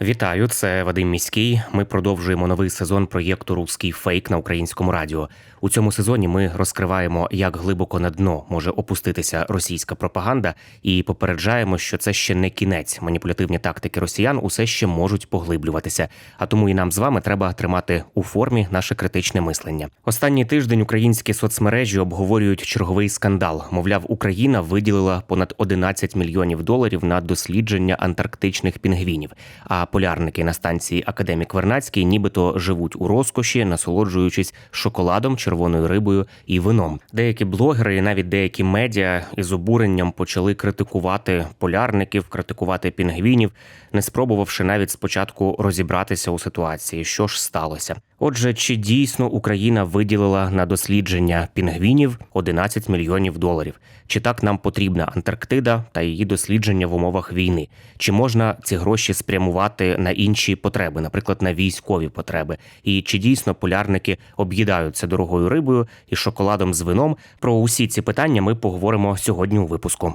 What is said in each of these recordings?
Вітаю, це Вадим Міський. Ми продовжуємо новий сезон проєкту Руський фейк на українському радіо. У цьому сезоні ми розкриваємо, як глибоко на дно може опуститися російська пропаганда, і попереджаємо, що це ще не кінець. Маніпулятивні тактики росіян усе ще можуть поглиблюватися. А тому і нам з вами треба тримати у формі наше критичне мислення. Останній тиждень українські соцмережі обговорюють черговий скандал. Мовляв, Україна виділила понад 11 мільйонів доларів на дослідження антарктичних пінгвінів. А полярники на станції Академік Вернацький нібито живуть у розкоші, насолоджуючись шоколадом, червоною рибою і вином. Деякі блогери і навіть деякі медіа із обуренням почали критикувати полярників, критикувати пінгвінів, не спробувавши навіть спочатку розібратися у ситуації, що ж сталося. Отже, чи дійсно Україна виділила на дослідження пінгвінів 11 мільйонів доларів? Чи так нам потрібна Антарктида та її дослідження в умовах війни? Чи можна ці гроші спрямувати на інші потреби, наприклад, на військові потреби? І чи дійсно полярники об'їдаються дорогою рибою і шоколадом з вином? Про усі ці питання ми поговоримо сьогодні у випуску.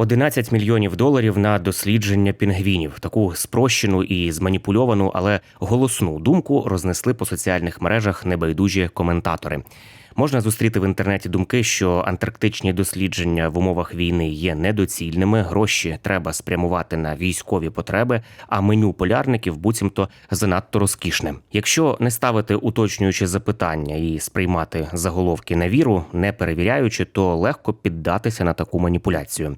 11 мільйонів доларів на дослідження пінгвінів. Таку спрощену і зманіпульовану, але голосну думку рознесли по соціальних мережах небайдужі коментатори. Можна зустріти в інтернеті думки, що антарктичні дослідження в умовах війни є недоцільними, гроші треба спрямувати на військові потреби, а меню полярників буцімто занадто розкішне. Якщо не ставити уточнюючі запитання і сприймати заголовки на віру, не перевіряючи, то легко піддатися на таку маніпуляцію.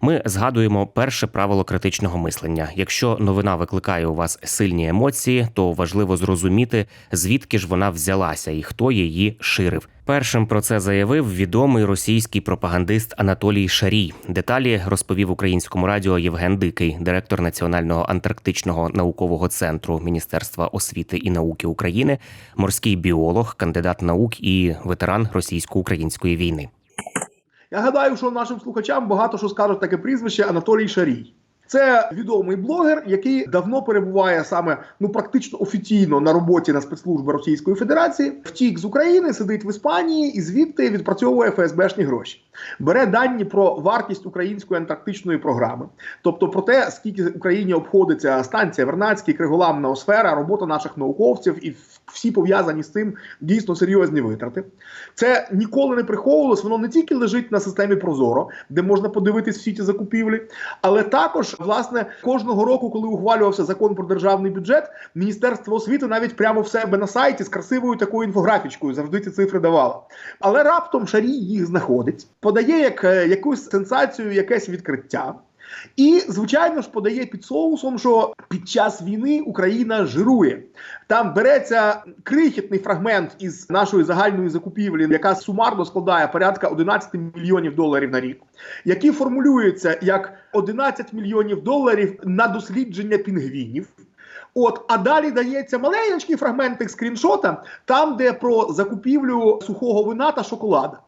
Ми згадуємо перше правило критичного мислення. Якщо новина викликає у вас сильні емоції, то важливо зрозуміти, звідки ж вона взялася і хто її ширив. Першим про це заявив відомий російський пропагандист Анатолій Шарій. Деталі розповів українському радіо Євген Дикий, директор Національного антарктичного наукового центру Міністерства освіти і науки України, морський біолог, кандидат наук і ветеран російсько-української війни. Я гадаю, що нашим слухачам багато що скажуть таке прізвище Анатолій Шарій. Це відомий блогер, який давно перебуває саме ну практично офіційно на роботі на спецслужби Російської Федерації. Втік з України, сидить в Іспанії і звідти відпрацьовує ФСБшні гроші. Бере дані про вартість української антарктичної програми, тобто про те, скільки Україні обходиться станція Вернадський, Криголамна осфера, робота наших науковців і всі пов'язані з цим дійсно серйозні витрати. Це ніколи не приховувалось. Воно не тільки лежить на системі Прозоро, де можна подивитись всі ці закупівлі, але також власне кожного року, коли ухвалювався закон про державний бюджет, міністерство освіти навіть прямо в себе на сайті з красивою такою інфографічкою завжди ці цифри давало. Але раптом шарій їх знаходить, подає як е, якусь сенсацію, якесь відкриття. І, звичайно ж, подає під соусом, що під час війни Україна жирує. Там береться крихітний фрагмент із нашої загальної закупівлі, яка сумарно складає порядка 11 мільйонів доларів на рік, які формулюються як 11 мільйонів доларів на дослідження пінгвінів. От, а далі дається маленький фрагментик скріншота, там, де про закупівлю сухого вина та шоколада.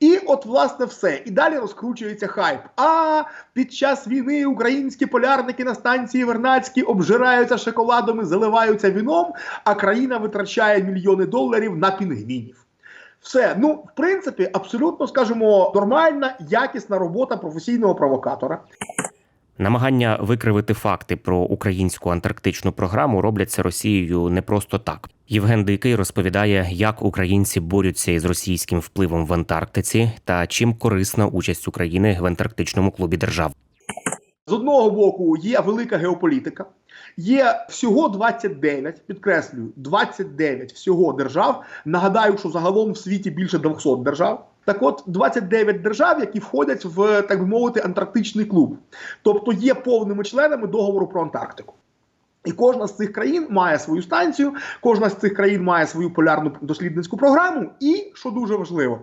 І от власне все. І далі розкручується хайп. А під час війни українські полярники на станції Вернацькій обжираються шоколадом і заливаються віном, а країна витрачає мільйони доларів на пінгвінів. Все, ну в принципі, абсолютно скажімо, нормальна, якісна робота професійного провокатора. Намагання викривити факти про українську антарктичну програму робляться Росією не просто так. Євген Дикий розповідає, як українці борються із російським впливом в Антарктиці та чим корисна участь України в антарктичному клубі держав. З одного боку є велика геополітика, є всього 29, підкреслюю, 29 всього держав. Нагадаю, що загалом в світі більше 200 держав. Так от 29 держав, які входять в так би мовити антарктичний клуб, тобто є повними членами договору про Антарктику. І кожна з цих країн має свою станцію, кожна з цих країн має свою полярну дослідницьку програму, і що дуже важливо,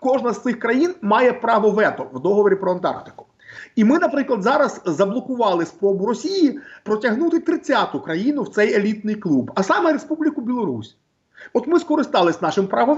кожна з цих країн має право вето в договорі про Антарктику. І ми, наприклад, зараз заблокували спробу Росії протягнути 30-ту країну в цей елітний клуб, а саме Республіку Білорусь. От ми скористались нашим правом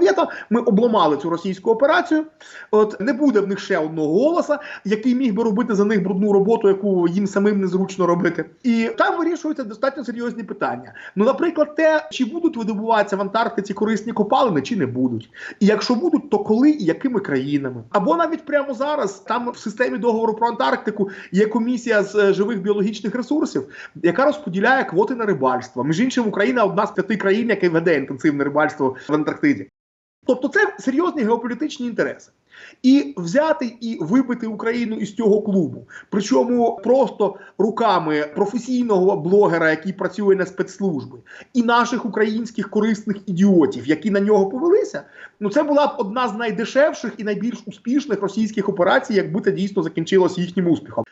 ми обламали цю російську операцію. От не буде в них ще одного голоса, який міг би робити за них брудну роботу, яку їм самим незручно робити. І там вирішуються достатньо серйозні питання. Ну, наприклад, те, чи будуть видобуватися в Антарктиці корисні копалини, чи не будуть. І якщо будуть, то коли і якими країнами? Або навіть прямо зараз там в системі договору про Антарктику є комісія з е, живих біологічних ресурсів, яка розподіляє квоти на рибальство. Між іншим, Україна одна з п'яти країн, яка веде інтенсивне рибальство в Антарктиді. Тобто це серйозні геополітичні інтереси. І взяти і вибити Україну із цього клубу, причому просто руками професійного блогера, який працює на спецслужби, і наших українських корисних ідіотів, які на нього повелися. Ну це була б одна з найдешевших і найбільш успішних російських операцій, якби це дійсно закінчилось їхнім успіхом.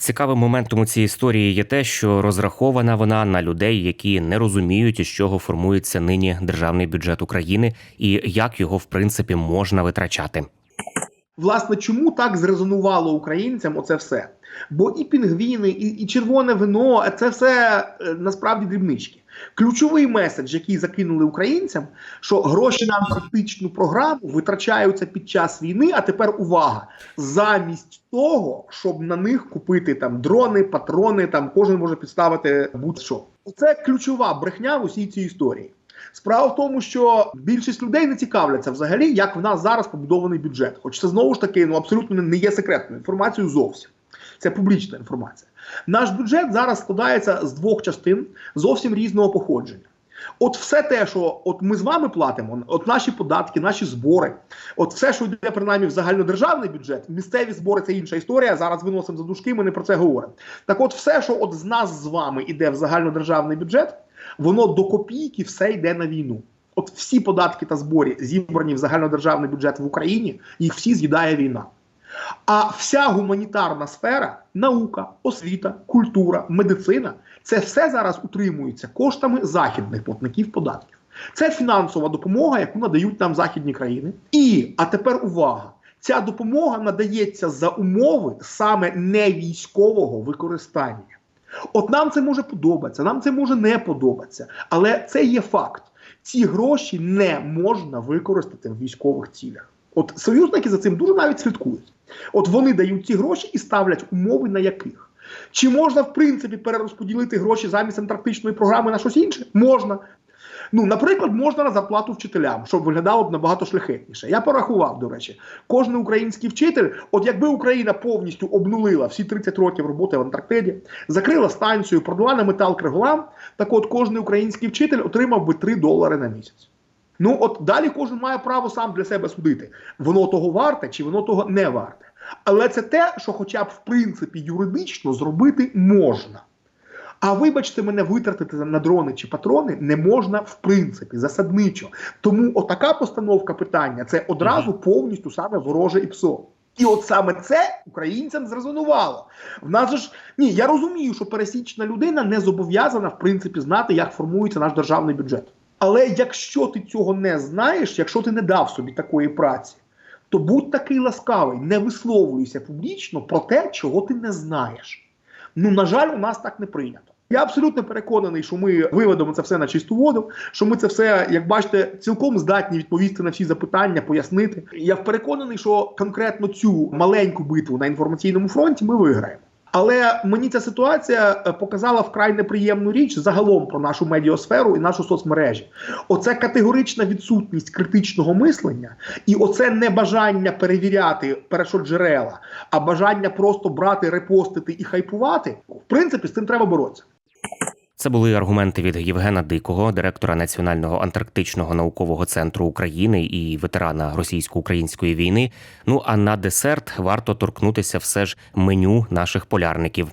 Цікавим моментом у цій історії є те, що розрахована вона на людей, які не розуміють, із чого формується нині державний бюджет України і як його в принципі можна витрачати. Власне, чому так зрезонувало українцям оце все? Бо і пінгвіни, і, і червоне вино це все е, насправді дрібнички. Ключовий меседж, який закинули українцям, що гроші на антарктичну програму витрачаються під час війни. А тепер увага! Замість того, щоб на них купити там дрони, патрони, там кожен може підставити будь-що. Це ключова брехня в усій цій історії. Справа в тому, що більшість людей не цікавляться взагалі, як в нас зараз побудований бюджет. Хоч це знову ж таки ну абсолютно не є секретною інформацією зовсім. Це публічна інформація. Наш бюджет зараз складається з двох частин зовсім різного походження. От все те, що от ми з вами платимо, от наші податки, наші збори, от все, що йде принаймні в загальнодержавний бюджет, місцеві збори це інша історія. Зараз виносимо за дужки, ми не про це говоримо. Так, от, все, що от з нас з вами йде в загальнодержавний бюджет, воно до копійки все йде на війну. От всі податки та збори зібрані в загальнодержавний бюджет в Україні, їх всі з'їдає війна. А вся гуманітарна сфера, наука, освіта, культура, медицина це все зараз утримується коштами західних платників податків. Це фінансова допомога, яку надають нам західні країни. І а тепер увага! Ця допомога надається за умови саме не військового використання. От нам це може подобатися, нам це може не подобатися, але це є факт. Ці гроші не можна використати в військових цілях. От союзники за цим дуже навіть слідкують. От вони дають ці гроші і ставлять умови на яких. Чи можна, в принципі, перерозподілити гроші замість антарктичної програми на щось інше? Можна. Ну, наприклад, можна на зарплату вчителям, щоб виглядало б набагато шляхетніше. Я порахував, до речі, кожен український вчитель, от якби Україна повністю обнулила всі 30 років роботи в Антарктиді, закрила станцію, продала на метал криголам, так от кожен український вчитель отримав би 3 долари на місяць. Ну от далі кожен має право сам для себе судити, воно того варте чи воно того не варте. Але це те, що, хоча б в принципі юридично зробити можна. А вибачте, мене витратити на дрони чи патрони не можна в принципі засадничо. Тому отака постановка питання це одразу повністю саме вороже і ПСО. І от саме це українцям зрезонувало. В нас же ж ні, я розумію, що пересічна людина не зобов'язана в принципі знати, як формується наш державний бюджет. Але якщо ти цього не знаєш, якщо ти не дав собі такої праці, то будь такий ласкавий, не висловлюйся публічно про те, чого ти не знаєш. Ну, на жаль, у нас так не прийнято. Я абсолютно переконаний, що ми виведемо це все на чисту воду, що ми це все, як бачите, цілком здатні відповісти на всі запитання, пояснити. Я переконаний, що конкретно цю маленьку битву на інформаційному фронті ми виграємо. Але мені ця ситуація е, показала вкрай неприємну річ загалом про нашу медіосферу і нашу соцмережі. Оце категорична відсутність критичного мислення і оце не бажання перевіряти першоджерела, а бажання просто брати, репостити і хайпувати. В принципі, з цим треба боротися. Це були аргументи від Євгена Дикого, директора Національного антарктичного наукового центру України і ветерана російсько-української війни. Ну а на десерт варто торкнутися все ж меню наших полярників.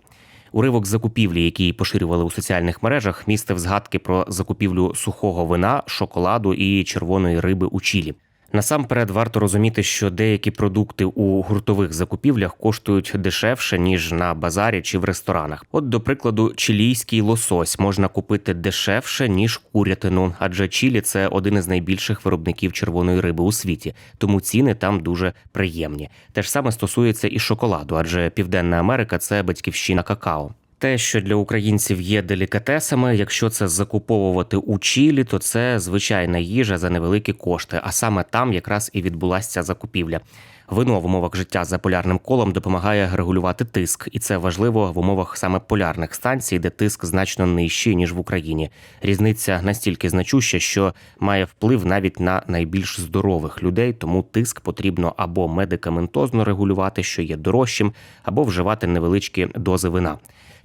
Уривок закупівлі, який поширювали у соціальних мережах, містив згадки про закупівлю сухого вина, шоколаду і червоної риби у Чілі. Насамперед варто розуміти, що деякі продукти у гуртових закупівлях коштують дешевше ніж на базарі чи в ресторанах. От, до прикладу, чилійський лосось можна купити дешевше ніж курятину, адже Чилі це один із найбільших виробників червоної риби у світі, тому ціни там дуже приємні. Те ж саме стосується і шоколаду, адже Південна Америка це батьківщина какао. Те, що для українців є делікатесами, якщо це закуповувати у Чилі, то це звичайна їжа за невеликі кошти. А саме там якраз і відбулася ця закупівля. Вино в умовах життя за полярним колом допомагає регулювати тиск, і це важливо в умовах саме полярних станцій, де тиск значно нижчий ніж в Україні. Різниця настільки значуща, що має вплив навіть на найбільш здорових людей, тому тиск потрібно або медикаментозно регулювати, що є дорожчим, або вживати невеличкі дози вина.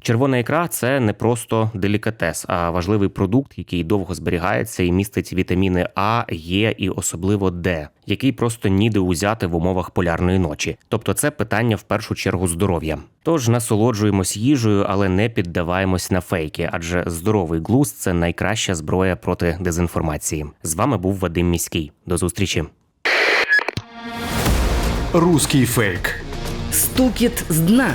Червона ікра це не просто делікатес, а важливий продукт, який довго зберігається і містить вітаміни А, Е і особливо Д, який просто ніде узяти в умовах полярної ночі. Тобто, це питання в першу чергу здоров'я. Тож насолоджуємось їжею, але не піддаваємось на фейки, адже здоровий глузд це найкраща зброя проти дезінформації. З вами був Вадим Міський. До зустрічі. Руський фейк. Стукіт з дна.